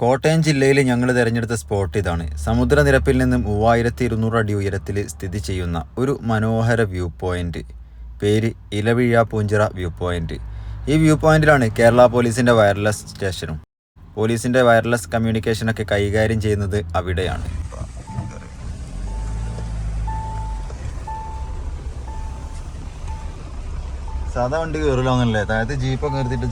കോട്ടയം ജില്ലയിൽ ഞങ്ങൾ തിരഞ്ഞെടുത്ത സ്പോട്ട് ഇതാണ്. സമുദ്രനിരപ്പിൽ നിന്നും മൂവായിരത്തി ഇരുന്നൂറ് അടി ഉയരത്തിൽ സ്ഥിതി ചെയ്യുന്ന ഒരു മനോഹര വ്യൂ പോയിന്റ് പേര് ഇലവിഴ പൂഞ്ചിറ വ്യൂ പോയിന്റ് ഈ വ്യൂ പോയിന്റിലാണ് കേരള പോലീസിന്റെ വയർലെസ് സ്റ്റേഷനും. പോലീസിന്റെ വയർലെസ് കമ്മ്യൂണിക്കേഷനൊക്കെ കൈകാര്യം ചെയ്യുന്നത് അവിടെയാണ്. സാധാ വണ്ടി കയറില്ല താഴത്ത് ജീപ്പൊക്കെ നിർത്തിട്ട്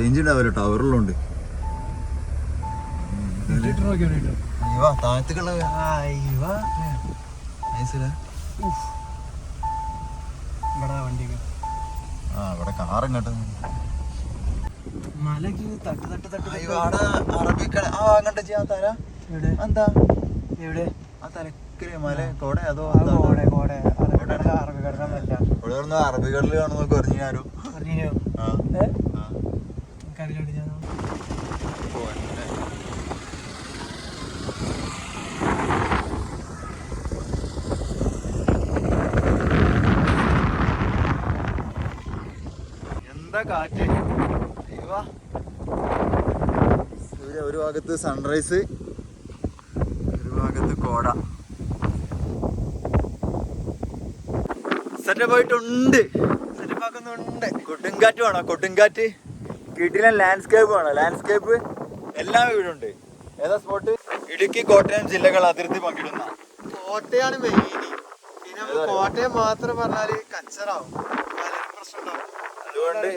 റേഞ്ച് ഉണ്ടാവില്ല ടവറിലുണ്ട് താഴത്തേക്കുള്ള ആ ഇവിടെ കാർ ഇങ്ങോട്ട്. മലക്ക് തട്ട് തട്ട് തട്ട് അയ്യോ അവിടെ അറബിക്കട ആ അങ്ങോട്ട് ചെയ്യാൻ തര. എവിടെ? എന്താ? എവിടെ? ആ തലക്കര് മല കോട അതോ ആ കോടെ കോടെ. അറബിക്കടല അറബിക്കടലല്ല ഇവിടെ നിന്ന് അറബിക്കടൽ കാണുന്നൊക്കെ പറഞ്ഞു ആരോ അറിഞ്ഞോ ആ ഏ ആ. എനിക്കറിയില്ലോട്ട് ഞാൻ എന്താ കാറ്റ്. സൂര്യ ഒരു ഭാഗത്ത് സൺറൈസ് ഒരു ഭാഗത്ത് കോട. സെറ്റപ്പ് ആയിട്ടുണ്ട്. സെറ്റപ്പ് ആക്കുന്നുണ്ട്. കൊടുങ്കാറ്റ് വേണോ? കൊടുങ്കാറ്റ്? കിട്ടിലെ ലാൻഡ്സ്കേപ്പ് വേണം ലാൻഡ്സ്കേപ്പ് എല്ലാം ഇവിടുണ്ട് ഏതാ സ്പോട്ട് ഇടുക്കി കോട്ടയം ജില്ലകൾ അതിർത്തി പങ്കിടുന്ന. കോട്ടയാണ് മെയിൻ പിന്നെ കോട്ടയം മാത്രം പറഞ്ഞാൽ കച്ചറാവും. പലരും പ്രശ്നം ഉണ്ടാവും അതുകൊണ്ട്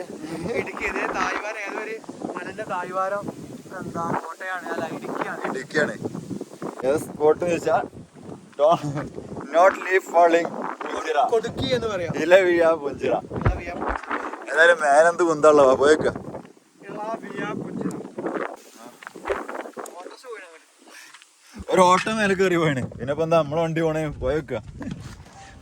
ഇടുക്കി ഇതേ തായ്വാരം ഏതൊരു മലന്റെ തായ്വാരം എന്താ കോട്ടയാണ്? അല്ല ഇടുക്കിയാണ്. ഇടുക്കിയാണ്. ഏതാ സ്പോട്ട് എന്ന് വെച്ചാൽ നോട്ട് ലീവ് ഫോളിങ് കൊടുക്കി എന്ന് പറയാം. ഇല വീഴ പുഞ്ചിറ. എന്തായാലും ഏതായാലും മേലെന്ത് കുന്തള്ളവാ പോയേക്ക ഇള വിയ പുഞ്ചിറ. ഓട്ടോസ് പോയി അങ്ങോട്ട്. ഒരു ഓട്ടോ മേലെ കയറി പോയാണ് പിന്നെ ഇപ്പൊ എന്താ നമ്മളെ വണ്ടി പോണേ? പോയേക്ക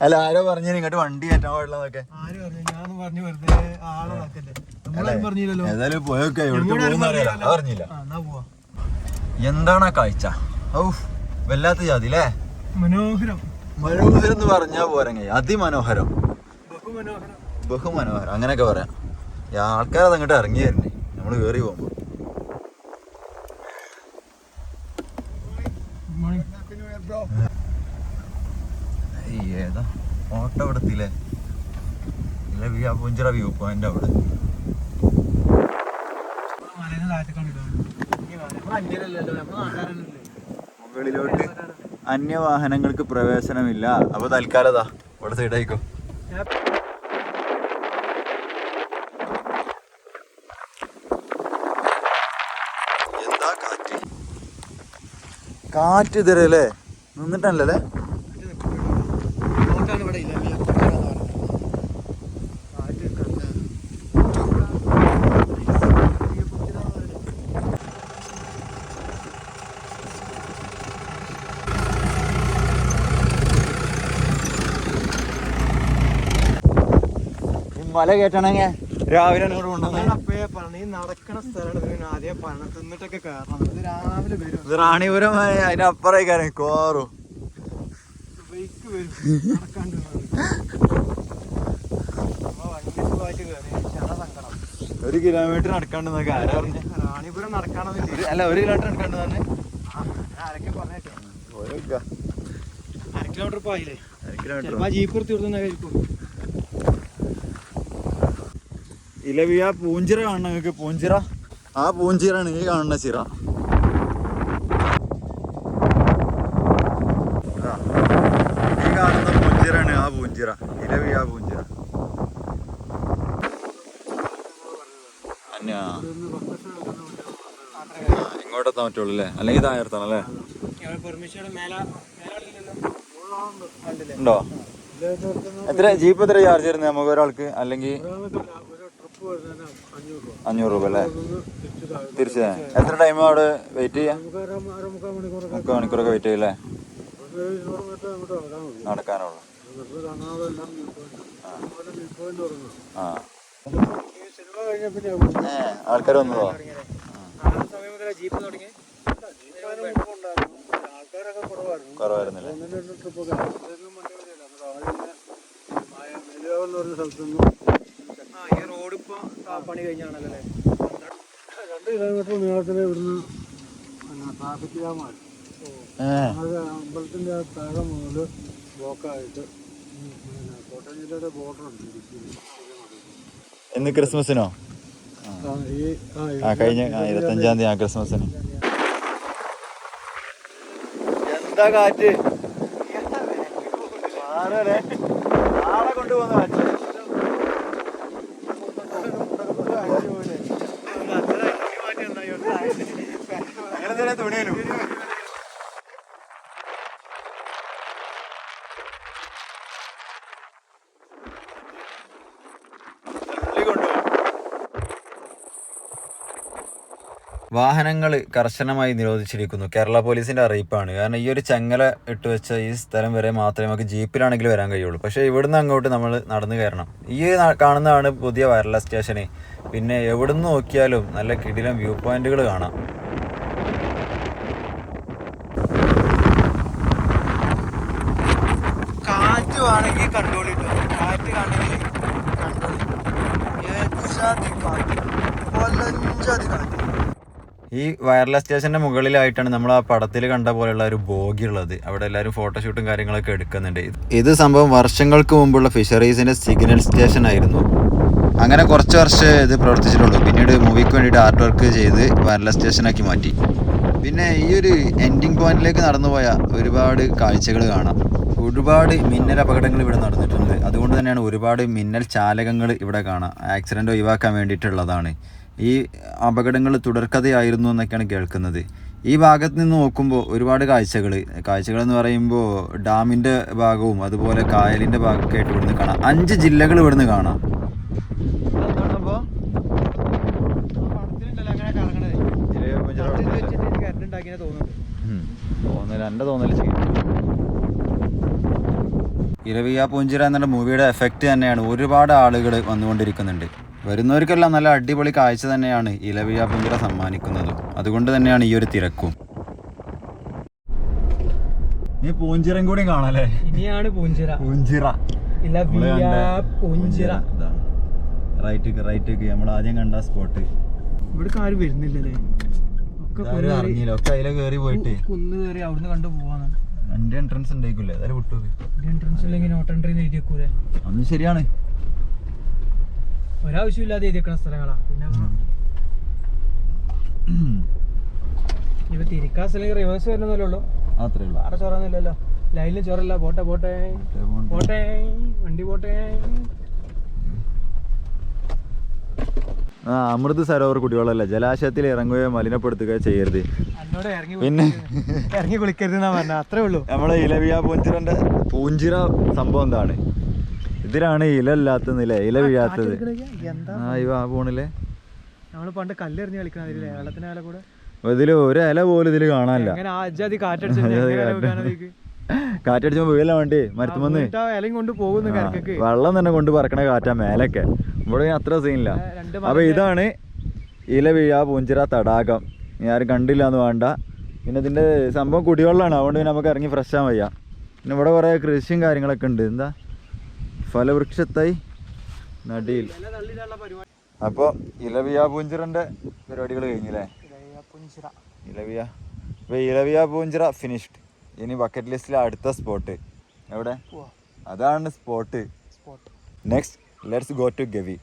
അല്ല ആരോ പറഞ്ഞു ഇങ്ങോട്ട് വണ്ടി കയറ്റാൻ പാടില്ലെന്നൊക്കെ ആര് പറഞ്ഞു? ഞാൻ പറഞ്ഞു വെറുതെ ആളെ നോക്കല്ലേ നമ്മളാരും പറഞ്ഞില്ലല്ലോ. ഏതായാലും പോയി വെക്കുക എവിടെ പോകുന്ന ആ, എന്നാ പോവാ. എന്താണ് ആ കാഴ്ച? ഔ വല്ലാത്ത ജാതി അല്ലേ? മനോഹരം. മനോഹരം എന്ന് പറഞ്ഞാ പോരങ്ങ. അതിമനോഹരം. ബഹുമനോഹരം. ബഹുമനോഹരം. അങ്ങനെയൊക്കെ പറയാം. ഈ ആൾക്കാരത് അങ്ങോട്ട് ഇറങ്ങി തരുന്നേ നമ്മൾ കേറി പോകുമ്പോ ഏയ് ഏതാ ഓട്ടോ എടുത്തില്ലേ എത്തിയില്ലേ വ്യൂ ആ പുഞ്ചിറ വ്യൂ പോയിന്റ് അവിടെ. മുകളിലോട്ട് അന്യവാഹനങ്ങൾക്ക് പ്രവേശനമില്ല. അപ്പൊ തൽക്കാലതാ ഇവിടെ സൈഡായിക്കോ എന്താ കാറ്റ്? കാറ്റ് ഇതരല്ലേ നിന്നിട്ടല്ലേ നോട്ടാണ് ഇവിടെ ഇല്ല വിയ പുഞ്ചിറ എന്ന് പറയുന്നത്. കാറ്റ് കണ്ട. വിയ പുഞ്ചിറ എന്ന് പറയുന്നത്. മല കയറ്റണമെങ്കിൽ രാവിലെ അങ്ങോട്ട് കൊണ്ടുവന്നേ അതാണ് അപ്പഴേ പറഞ്ഞത് ഈ നടക്കണ സ്ഥലമാണ് ഇതിന് ആദ്യം പറഞ്ഞത് തിന്നിട്ടൊക്കെ കയറണം ഇത് രാവിലെ വരും ഇത് റാണിപുരം അതിനപ്പുറം കയറി കോറും ബൈക്ക് വരും നടക്കാണ്ട് രാവിലെ റാണിപുരം സുഖമായിട്ട് കയറി. സങ്കടം. ഒരു കിലോമീറ്റർ നടക്കാണ്ട് റാണിപുരം നടക്കാണെന്ന് അല്ല ഒരു കിലോമീറ്റർ നടക്കാണ്ട് തന്നെ അര കിലോമീറ്റർ പോയില്ലേ ജീപ്പ് നിർത്തി കൊടുക്കുന്നതായിരിക്കും ഇലവിയ പൂഞ്ചിറ കാണണം നിങ്ങൾക്ക്? പൂഞ്ചിറ? ആ പൂഞ്ചിറാണ് ഈ കാണുന്ന ചിറ. ഈ കാണുന്ന പൂഞ്ചിറാണ് ആ പൂഞ്ചിറ. ഇലവിയ പൂഞ്ചിറ. ഇങ്ങോട്ടെത്താൻ പറ്റുള്ളൂ അല്ലേ അല്ലെങ്കിൽ താഴെത്താണ് അല്ലേ ഉണ്ടോ? എത്ര? ജീപ്പ് എത്ര ചാർജ് തരുന്നത് നമുക്ക് ഒരാൾക്ക്? അല്ലെങ്കിൽ അഞ്ഞൂറ് രൂപ. അല്ലേ? തിരിച്ചു എത്ര ടൈം അവിടെ വെയിറ്റ് ചെയ്യാം? മുക്കാൽ മണിക്കൂറൊക്കെ വെയിറ്റ് ചെയ്യല്ലേ? നടക്കാനുള്ള. ആ. ആൾക്കാർ വന്നതോ കുറവായിരുന്നില്ലേ? സ്ഥലത്തുനിന്ന് ഈ റോഡ് ഇപ്പൊ പണി കഴിഞ്ഞാണല്ലോ? അല്ലേ രണ്ട് കിലോമീറ്റർ നീളത്തിൽ ഇവിടുന്ന് ട്രാഫിക് ജാമാണ് താഴെ മുതൽ ബ്ലോക്കായിട്ട് കോട്ടയം ജില്ലയുടെ എന്ന് ക്രിസ്മസിനോ? ആ, ഈ ആ, ആ കഴിഞ്ഞ ആ, ഇരുപത്തഞ്ചാം തീയതി ആ ക്രിസ്മസിന്. എന്താ കാറ്റ്? ആളെ കൊണ്ടുപോകുന്ന കാറ്റ്. അങ്ങനെ വാഹനങ്ങൾ കർശനമായി നിരോധിച്ചിരിക്കുന്നു. കേരള പോലീസിന്റെ അറിയിപ്പാണ്. കാരണം ഈ ഒരു ചങ്ങല ഇട്ട് വെച്ച ഈ സ്ഥലം വരെ മാത്രമേ നമുക്ക് ജീപ്പിലാണെങ്കിൽ വരാൻ കഴിയുള്ളൂ. പക്ഷേ ഇവിടുന്ന് അങ്ങോട്ട് നമ്മൾ നടന്നു കയറണം. ഈ കാണുന്നതാണ് പുതിയ വയർലെസ് സ്റ്റേഷന്. പിന്നെ എവിടുന്ന് നോക്കിയാലും നല്ല കിടിലം വ്യൂ പോയിന്റുകൾ കാണാം കാറ്റ് വേണമെങ്കിൽ കണ്ടോളിട്ടോ കാറ്റ് കാണണമെങ്കിൽ ഈ വയർലെസ് സ്റ്റേഷന്റെ മുകളിലായിട്ടാണ് നമ്മൾ ആ പടത്തിൽ കണ്ട പോലെയുള്ള ഒരു ബോഗി ഉള്ളത്. അവിടെ എല്ലാവരും ഫോട്ടോഷൂട്ടും കാര്യങ്ങളൊക്കെ എടുക്കുന്നുണ്ട്. ഇത് സംഭവം വർഷങ്ങൾക്ക് മുമ്പുള്ള ഫിഷറീസിന്റെ സിഗ്നൽ സ്റ്റേഷൻ ആയിരുന്നു. അങ്ങനെ കുറച്ച് വർഷം ഇത് പ്രവർത്തിച്ചിട്ടുള്ളൂ. പിന്നീട് മൂവിക്ക് വേണ്ടിയിട്ട് ആർട്ട് വർക്ക് ചെയ്ത് വയർലെസ് സ്റ്റേഷനാക്കി മാറ്റി. പിന്നെ ഈ ഒരു എൻഡിങ് പോയിന്റിലേക്ക് നടന്നുപോയ ഒരുപാട് കാഴ്ചകൾ കാണാം. ഒരുപാട് മിന്നൽ അപകടങ്ങൾ ഇവിടെ നടന്നിട്ടുണ്ട്. അതുകൊണ്ട് തന്നെയാണ് ഒരുപാട് മിന്നൽ ചാലകങ്ങൾ ഇവിടെ കാണാം ആക്സിഡന്റ് ഒഴിവാക്കാൻ വേണ്ടിയിട്ടുള്ളതാണ്. ഈ അപകടങ്ങൾ തുടർക്കഥയായിരുന്നു എന്നൊക്കെയാണ് കേൾക്കുന്നത്. ഈ ഭാഗത്ത് നിന്ന് നോക്കുമ്പോൾ ഒരുപാട് കാഴ്ചകൾ കാഴ്ചകൾ എന്ന് പറയുമ്പോൾ ഡാമിന്റെ ഭാഗവും അതുപോലെ കായലിന്റെ ഭാഗമൊക്കെ ആയിട്ട് ഇവിടുന്ന് കാണാം. അഞ്ച് ജില്ലകൾ ഇവിടുന്ന് കാണാം. പടത്തിലുണ്ടല്ലോ അങ്ങനെ കറങ്ങണത് പടത്തിൽ വെച്ചിട്ട് എനിക്ക് കറണ്ട് ഉണ്ടാക്കിയെന്ന് തോന്നുന്നുണ്ട് തോന്നല എന്റെ തോന്നൽ ചെയ്യും ഇരവിയ പൂഞ്ചിര എന്നുള്ള മൂവിയുടെ എഫക്റ്റ് തന്നെയാണ് ഒരുപാട് ആളുകൾ വന്നുകൊണ്ടിരിക്കുന്നുണ്ട്. വരുന്നവർക്കെല്ലാം നല്ല അടിപൊളി കാഴ്ച തന്നെയാണ് ഇലവിയ പൂഞ്ചിര സമ്മാനിക്കുന്നതും. അതുകൊണ്ട് തന്നെയാണ് ഈ ഒരു തിരക്കും. നീ പൂഞ്ചിറം കൂടി കാണാല്ലേ? ഇനിയാണ് പൂഞ്ചിറ പൂഞ്ചിറ കണ്ട പൂഞ്ചിറ റൈറ്റ് റൈറ്റ് നമ്മൾ ആദ്യം കണ്ട സ്പോട്ട് ഇവിടെ ആരും വരുന്നില്ലല്ലേ? ഒക്കെ അറിഞ്ഞില്ല. ഒക്കെ അതിലെ കേറി പോയിട്ട്. കുന്ന് കേറി അവിടുന്ന് കണ്ടു പോവാന്ന് എന്റെ എൻട്രൻസ് ഉണ്ടായിക്കൂലേ അതായത് വിട്ടു എൻട്രൻസ് ഇല്ലെങ്കിൽ നോട്ട് എൻട്രി എഴുതി വെക്കൂലേ? അന്ന് ശരിയാണ്. ഒരാവശ്യമില്ലാതെ എഴുതി വെക്കണ സ്ഥലങ്ങളാ. പിന്നെ ഇപ്പൊ തിരിക്കാൻ സ്ഥലം റിവേഴ്സ് വരുന്നതല്ലേ ഉള്ളൂ. അത്രേ ഉള്ളൂ. വേറെ ചോറൊന്നുമില്ലല്ലോ ലൈനിൽ ചോറല്ല. പോട്ടെ പോട്ടെ. പോട്ടെ. വണ്ടി പോട്ടെ. ആ അമൃത് സരോവർ കുടിവെള്ളമല്ല? ജലാശയത്തിൽ ഇറങ്ങുകയോ മലിനപ്പെടുത്തുകയോ ചെയ്യരുത്. പിന്നെ ഇറങ്ങി കുളിക്കരുത് അത്രേ ഉള്ളൂ. നമ്മളെ ഇലവിയ പൂഞ്ചിറന്റെ പൂഞ്ചിറ സംഭവം എന്താണ്? ഇതിലാണ് ഇല ഇല്ലാത്തതില്ലേ ഇല വീഴാത്തത്. ആ ഇവ ആ പോണില്ലേ? നമ്മൾ പണ്ട് കല്ലെറിഞ്ഞ് കളിക്കണതില്ലേ കൂടെ. ഇതിൽ ഒരു ഇല പോലും ഇതിൽ കാണാനില്ല. കാറ്റടിച്ചു വീഴല വേണ്ടി മരത്തുമെന്ന് വെള്ളം തന്നെ കൊണ്ട് പറക്കണ കാറ്റാ മേലൊക്കെ. ഇവിടെ അത്ര സീനില്ല രണ്ട് അപ്പൊ ഇതാണ് ഇല വീഴ പൂഞ്ചിറ തടാകം. ആരും കണ്ടില്ല എന്ന് വേണ്ട. പിന്നെ ഇതിന്റെ സംഭവം കുടിവെള്ളമാണ് അതുകൊണ്ട് പിന്നെ നമുക്ക് ഇറങ്ങി ഫ്രഷ് ആവാൻ വയ്യ. പിന്നെ ഇവിടെ കുറെ കൃഷിയും കാര്യങ്ങളൊക്കെ ഉണ്ട്. എന്താ? ഫലവൃക്ഷത്തായി നടിയിൽ. അപ്പൊ അപ്പോൾ ഇലവിയ പൂഞ്ചിറന്റെ പരിപാടികൾ കഴിഞ്ഞില്ലേ? ഇലവിയ അപ്പോൾ ഇലവിയ പൂഞ്ചിറ ഫിനിഷ്ഡ് ഇനി ബക്കറ്റ് ലിസ്റ്റിലെ അടുത്ത സ്പോട്ട് എവിടെ? അതാണ് spot next Let's go to Gavi.